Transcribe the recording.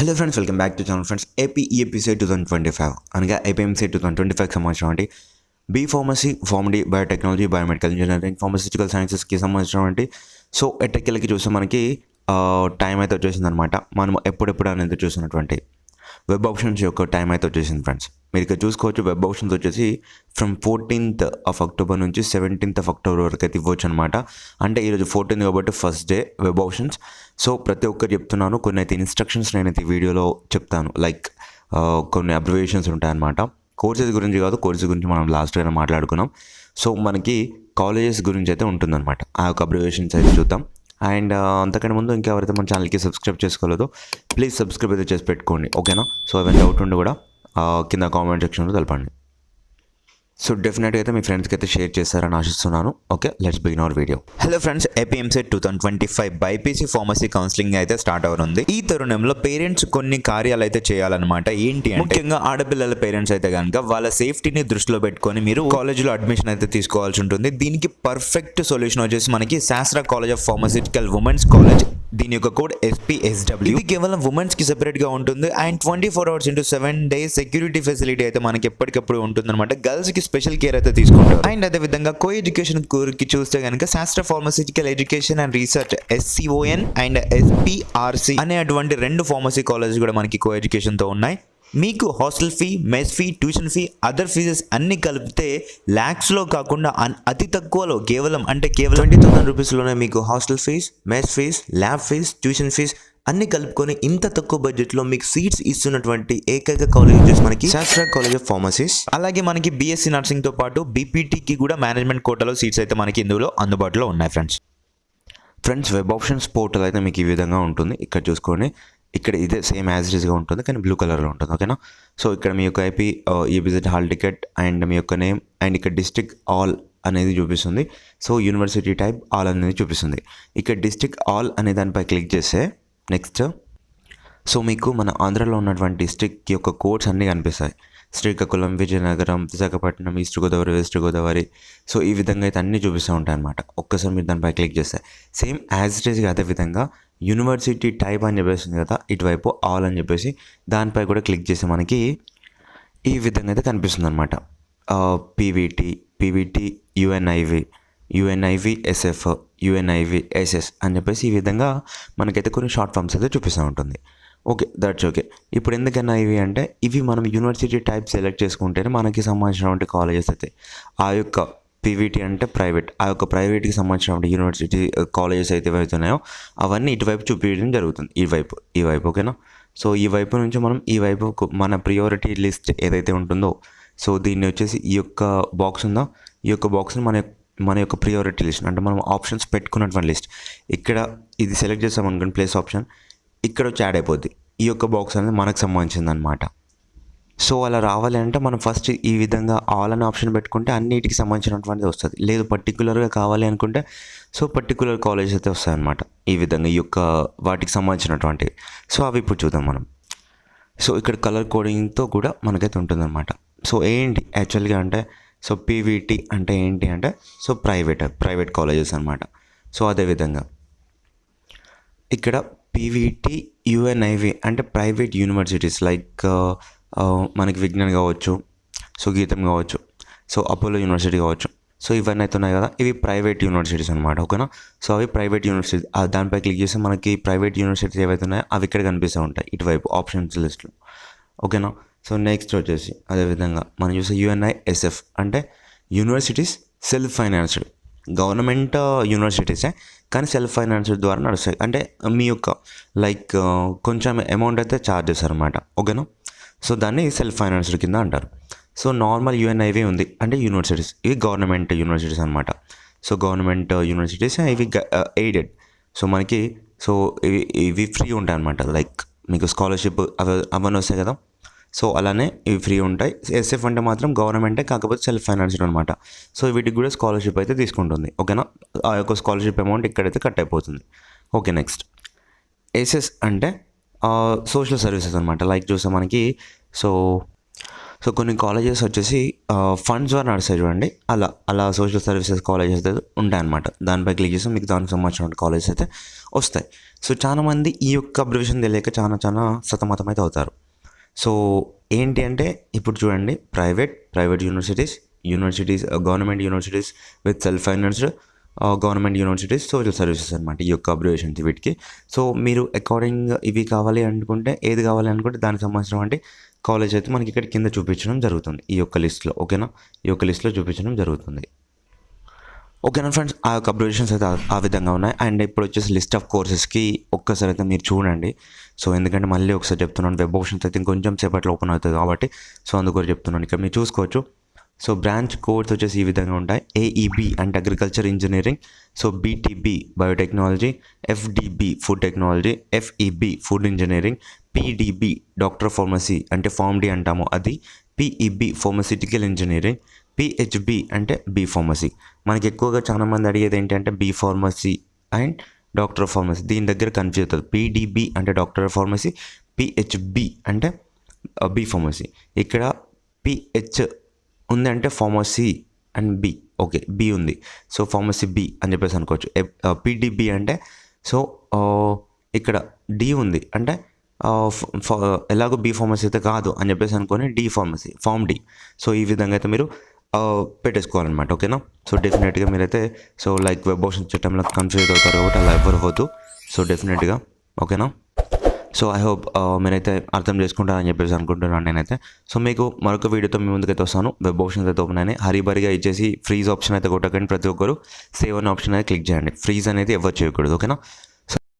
Hello friends welcome back to channel friends AP EAPC two thousand twenty five అనగా APMC two thousand twenty ఫైవ్కి సంబంధించినటువంటి B pharmacy pharm D biotechnology biomedical engineering pharmaceutical సైన్సెస్కి సంబంధించినటువంటి so ఎట్టకెళ్ళకి చూస్తే మనకి time అయితే వచ్చేసిందనమాట మనం ఎప్పుడెప్పుడు అనేది చూసినటువంటి వెబ్ ఆప్షన్స్ యొక్క టైం అయితే వచ్చేసింది ఫ్రెండ్స్ మీరు ఇక్కడ చూసుకోవచ్చు వెబ్ ఆప్షన్స్ వచ్చేసి ఫ్రమ్ ఫోర్టీన్త్ ఆఫ్ అక్టోబర్ నుంచి సెవెంటీన్త్ ఆఫ్ అక్టోబర్ వరకు అయితే ఇవ్వచ్చు అనమాట అంటే ఈరోజు ఫోర్టీన్త్ కాబట్టి first day web options so ప్రతి ఒక్కరు చెప్తున్నాను కొన్ని అయితే ఇన్స్ట్రక్షన్స్ నేనైతే వీడియోలో చెప్తాను. లైక్ కొన్ని అబ్జర్వేషన్స్ ఉంటాయన్నమాట కోర్సెస్ గురించి కాదు కోర్సెస్ గురించి మనం లాస్ట్ అయినా మాట్లాడుకున్నాం. సో మనకి కాలేజెస్ గురించి అయితే ఉంటుందన్నమాట. ఆ యొక్క అబ్జర్వేషన్స్ అయితే చూద్దాం. అండ్ అంతకంటే ముందు ఇంకెవరైతే మన ఛానల్కి సబ్స్క్రైబ్ చేసుకోలేదో ప్లీజ్ సబ్స్క్రైబ్ అయితే చేసి పెట్టుకోండి ఓకేనా? సో ఏమైనా డౌట్ ఉండి కూడా కింద కామెంట్ సెక్షన్లో తెలపండి. సో డెఫినెట్గా అయితే మీ ఫ్రెండ్స్కి అయితే షేర్ చేస్తారని ఆశిస్తున్నాను. Okay let's begin our video hello friends APMC two thousand twenty five BiPC pharmacy counselling అయితే స్టార్ట్ అవనుంది. ఈ తరుణంలో పేరెంట్స్ కొన్ని కార్యాలు అయితే చేయాలన్నమాట. ఏంటి ముఖ్యంగా ఆడపిల్లల పేరెంట్స్ అయితే కనుక వాళ్ళ సేఫ్టీని దృష్టిలో పెట్టుకొని మీరు కాలేజీలో అడ్మిషన్ అయితే తీసుకోవాల్సి ఉంటుంది. దీనికి పర్ఫెక్ట్ సొల్యూషన్ వచ్చేసి మనకి Sastra college of pharmaceutical women's college దీని యొక్క కోడ్ ఎస్పీఎస్డబ్ల్యూ ఇది కేవలం ఉమెన్స్కి సెపరేట్గా ఉంటుంది. And twenty four hours into seven days security facility అయితే మనకి ఎప్పటికప్పుడు ఉంటుంది అనమాట గర్ల్స్కి స్పెషల్ కేర్ అయితే తీసుకుంటారు. అండ్ అదే విధంగా కో ఎడ్యుకేషన్కి చూస్తే కనుక Sastra pharmaceutical education and research SCON and SPRC అనే అటువంటి రెండు ఫార్మసీ కాలేజ్ కూడా మనకి కో ఎడ్యుకేషన్తో ఉన్నాయి. మీకు hostel fee mess fee tuition fee other fees అన్ని కలిపితే ల్యాక్స్లో కాకుండా అతి తక్కువలో కేవలం అంటే కేవలం ట్వంటీ థౌసండ్ రూపీస్లోనే మీకు hostel fees mess fees lab fees tuition fees అన్ని కలుపుకొని ఇంత తక్కువ బడ్జెట్లో మీకు సీట్స్ ఇస్తున్నటువంటి ఏకైక కాలేజ్ వచ్చేసి మనకి శాస్త్ర కాలేజ్ ఆఫ్ ఫార్మసీస్ అలాగే మనకి బీఎస్సీ నర్సింగ్తో పాటు బీపీటీకి కూడా మేనేజ్మెంట్ కోటాలో సీట్స్ అయితే మనకి ఇందులో అందుబాటులో ఉన్నాయి friends friends web options portal అయితే మీకు ఈ విధంగా ఉంటుంది. ఇక్కడ చూసుకోండి. ఇక్కడ ఇదే సేమ్ యాజ్ ఇస్గా ఉంటుంది కానీ బ్లూ కలర్లో ఉంటుంది ఓకేనా సో ఇక్కడ మీ యొక్క IP E visit hall ticket and మీ యొక్క నేమ్ అండ్ ఇక్కడ డిస్ట్రిక్ట్ ఆల్ అనేది చూపిస్తుంది. సో యూనివర్సిటీ టైప్ ఆల్ అనేది చూపిస్తుంది. ఇక్కడ డిస్ట్రిక్ట్ ఆల్ అనే దానిపై క్లిక్ చేస్తే నెక్స్ట్ సో మీకు మన ఆంధ్రాలో ఉన్నటువంటి డిస్ట్రిక్ట్ యొక్క కోడ్స్ అన్నీ కనిపిస్తాయి. Srikakulam Vizianagaram Visakhapatnam east Godavari west Godavari so ఈ విధంగా అయితే అన్నీ చూపిస్తూ ఉంటాయి అనమాట ఒక్కసారి మీరు దానిపై క్లిక్ చేస్తే. సేమ్ యాజ్ ఇట్ ఈస్గా అదే విధంగా యూనివర్సిటీ టైప్ అని చెప్పేసి ఉంది కదా ఇటువైపు ఆల్ అని చెప్పేసి దానిపై కూడా క్లిక్ చేస్తే మనకి ఈ విధంగా అయితే కనిపిస్తుంది అనమాట PVT uh, PVT UNIV UNIV SF UNIV SS అని చెప్పేసి ఈ విధంగా మనకైతే కొన్ని షార్ట్ ఫామ్స్ అయితే చూపిస్తూ ఉంటుంది. ఓకే దట్స్ ఓకే ఇప్పుడు ఎందుకన్నా ఇవి అంటే ఇవి మనం యూనివర్సిటీ టైప్ సెలెక్ట్ చేసుకుంటేనే మనకి సంబంధించినటువంటి కాలేజెస్ అయితే ఆ యొక్క పీవీటీ అంటే ప్రైవేట్ ఆ యొక్క ప్రైవేట్కి సంబంధించినటువంటి యూనివర్సిటీ కాలేజెస్ uh, అయితే ఏవైతే ఉన్నాయో అవన్నీ ఇటువైపు చూపించడం జరుగుతుంది. ఈ వైపు ఈ వైపు ఓకేనా సో ఈ వైపు నుంచి మనం ఈ వైపు మన ప్రియారిటీ లిస్ట్ ఏదైతే ఉంటుందో సో దీన్ని వచ్చేసి ఈ యొక్క బాక్స్ ఉందా? ఈ యొక్క బాక్స్ని మన మన యొక్క ప్రియారిటీ లిస్ట్ అంటే మనం ఆప్షన్స్ పెట్టుకున్నటువంటి లిస్ట్ ఇక్కడ ఇది సెలెక్ట్ చేస్తాం అనుకోండి ప్లేస్ ఆప్షన్ ఇక్కడ వచ్చి యాడ్ అయిపోద్ది. ఈ యొక్క బాక్స్ అనేది మనకు సంబంధించింది అనమాట సో అలా రావాలి అంటే మనం ఫస్ట్ ఈ విధంగా ఆల్ అనే ఆప్షన్ పెట్టుకుంటే అన్నిటికి సంబంధించినటువంటిది వస్తుంది. లేదు పర్టికులర్గా కావాలి అనుకుంటే సో పర్టికులర్ కాలేజ్ అయితే వస్తాయన్నమాట. ఈ విధంగా ఈ యొక్క వాటికి సంబంధించినటువంటివి. సో అవి ఇప్పుడు చూద్దాం మనం. సో ఇక్కడ కలర్ కోడింగ్తో కూడా మనకైతే ఉంటుందన్నమాట. సో ఏంటి? యాక్చువల్గా అంటే సో పీవీటీ అంటే ఏంటి అంటే సో ప్రైవేట్ ప్రైవేట్ కాలేజెస్ అనమాట సో అదేవిధంగా ఇక్కడ పీవీటీ యుఎన్ఐవి అంటే ప్రైవేట్ యూనివర్సిటీస్ లైక్ మనకి విజ్ఞాన్ కావచ్చు సో గీతం కావచ్చు సో అపోలో యూనివర్సిటీ కావచ్చు. సో ఇవన్నీ అయితే ఉన్నాయి కదా ఇవి ప్రైవేట్ యూనివర్సిటీస్ అనమాట ఓకేనా? సో అవి ప్రైవేట్ యూనివర్సిటీ దానిపై క్లిక్ చేస్తే మనకి ప్రైవేట్ యూనివర్సిటీస్ ఏవైతే ఉన్నాయో అవి ఇక్కడ కనిపిస్తూ ఉంటాయి ఇటువైపు ఆప్షన్స్ లిస్ట్లో ఓకేనా? సో నెక్స్ట్ వచ్చేసి అదేవిధంగా మనం చూసే యుఎన్ఐ ఎస్ఎఫ్ అంటే యూనివర్సిటీస్ సెల్ఫ్ ఫైనాన్స్డ్ గవర్నమెంట్ యూనివర్సిటీసే కానీ సెల్ఫ్ ఫైనాన్స్డ్ ద్వారా నడుస్తాయి. అంటే మీ యొక్క లైక్ uh, కొంచెం అమౌంట్ అయితే ఛార్జ్ చేస్తారు అనమాట ఓకేనా సో దాన్ని సెల్ఫ్ ఫైనాన్స్డ్ కింద అంటారు. సో నార్మల్ యుఎన్ఐవి ఉంది. అంటే యూనివర్సిటీస్ ఇవి గవర్నమెంట్ యూనివర్సిటీస్ అనమాట సో గవర్నమెంట్ యూనివర్సిటీస్ ఇవి ఎయిడెడ్ సో uh, మనకి సో ఇవి ఇవి ఫ్రీ ఉంటాయి అనమాట లైక్ మీకు స్కాలర్షిప్ అవి అవన్నీ వస్తాయి కదా? సో అలానే ఇవి ఫ్రీ ఉంటాయి. ఎస్ఎఫ్ అంటే మాత్రం గవర్నమెంటే కాకపోతే సెల్ఫ్ ఫైనాన్స్డ్ అనమాట సో వీటికి కూడా స్కాలర్షిప్ అయితే తీసుకుంటుంది. ఓకేనా? ఆ యొక్క స్కాలర్షిప్ అమౌంట్ ఇక్కడైతే కట్ అయిపోతుంది. Okay next. ఎస్ఎస్ అంటే సోషల్ సర్వీసెస్ అనమాట లైక్ చూస్తే మనకి సో సో కొన్ని కాలేజెస్ వచ్చేసి ఫండ్స్ ద్వారా నడుస్తాయి చూడండి. అలా అలా సోషల్ సర్వీసెస్ కాలేజెస్ అయితే ఉంటాయన్నమాట దానిపై క్లిక్ చేస్తే మీకు దానికి సంబంధించిన కాలేజెస్ అయితే వస్తాయి. సో చాలామంది ఈ యొక్క అబ్రివేషన్ తెలియక చాలా చాలా సతమతం అయితే అవుతారు. సో ఏంటి అంటే ఇప్పుడు చూడండి private private universities universities government universities with self financed government universities social services అనమాట ఈ యొక్క అబ్రివేషన్స్ వీటికి. సో మీరు అకార్డింగ్ ఇవి కావాలి అనుకుంటే ఏది కావాలి అనుకుంటే దానికి సంబంధించినటువంటి కాలేజ్ అయితే మనకి ఇక్కడ కింద చూపించడం జరుగుతుంది ఈ యొక్క లిస్ట్లో ఓకేనా ఈ యొక్క లిస్ట్లో చూపించడం జరుగుతుంది. ఓకేనా ఫ్రెండ్స్ ఆ యొక్క అబ్రివేషన్స్ అయితే ఆ- విధంగా ఉన్నాయి. అండ్ ఇప్పుడు వచ్చేసి లిస్ట్ ఆఫ్ కోర్సెస్కి ఒక్కసారి అయితే మీరు చూడండి. సో ఎందుకంటే మళ్ళీ ఒకసారి చెప్తున్నాను వెబ్ ఆప్షన్స్ అయితే ఇంకొంచెం సేపట్లో ఓపెన్ అవుతుంది కాబట్టి సో అందుకోసం చెప్తున్నాను. ఇక్కడ మీరు చూసుకోవచ్చు. సో బ్రాంచ్ కోర్స్ వచ్చేసి ఈ విధంగా ఉంటాయి. ఏఈబి అంటే agriculture engineering so BTB biotechnology FDB food technology FEB food engineering PDB doctor pharmacy అంటే ఫార్మ్డీ అంటాము అది. పిఈబి ఫార్మసిటికల్ ఇంజనీరింగ్ పిహెచ్బి అంటే బీ ఫార్మసీ మనకి ఎక్కువగా చాలా మంది అడిగేది ఏంటంటే B pharmacy and doctor pharmacy దీని దగ్గర కన్ఫ్యూజ్ అవుతుంది పీడిబి అంటే డాక్టర్ ఫార్మసీ పిహెచ్బి అంటే uh, బీ ఫార్మసీ ఇక్కడ పిహెచ్ ఉంది అంటే pharmacy and B okay B ఉంది. సో ఫార్మసీ బి అని చెప్పేసి అనుకోవచ్చు. పీడిబి uh, అంటే సో uh, ఇక్కడ డి ఉంది. అంటే ఎలాగో బీ ఫార్మసీ అయితే కాదు అని చెప్పేసి అనుకొని D pharmacy pharm D so ఈ విధంగా అయితే మీరు పెట్టేసుకోవాలన్నమాట ఓకేనా? సో డెఫినెట్గా మీరైతే సో లైక్ వెబ్ ఆప్షన్ చట్టంలో కన్ఫ్యూజ్ అవుతారు కాబట్టి అలా ఎవ్వరు అవ్వద్దు. సో డెఫినెట్గా ఓకేనా? సో ఐ హోప్ uh, మీరైతే అర్థం చేసుకుంటారని చెప్పేసి అనుకుంటున్నాను నేనైతే. సో మీకు మరొక వీడియోతో మీ ముందుకైతే వస్తాను. వెబ్ ఆప్షన్స్ అయితే ఓపెన్ అయినాయి. హరిబరిగా ఇచ్చేసి ఫ్రీజ్ ఆప్షన్ అయితే కొట్టకండి ప్రతి ఒక్కరు. సేవ్ అనే ఆప్షన్ అయితే క్లిక్ చేయండి. ఫ్రీజ్ అనేది ఎవరు చేయకూడదు ఓకేనా?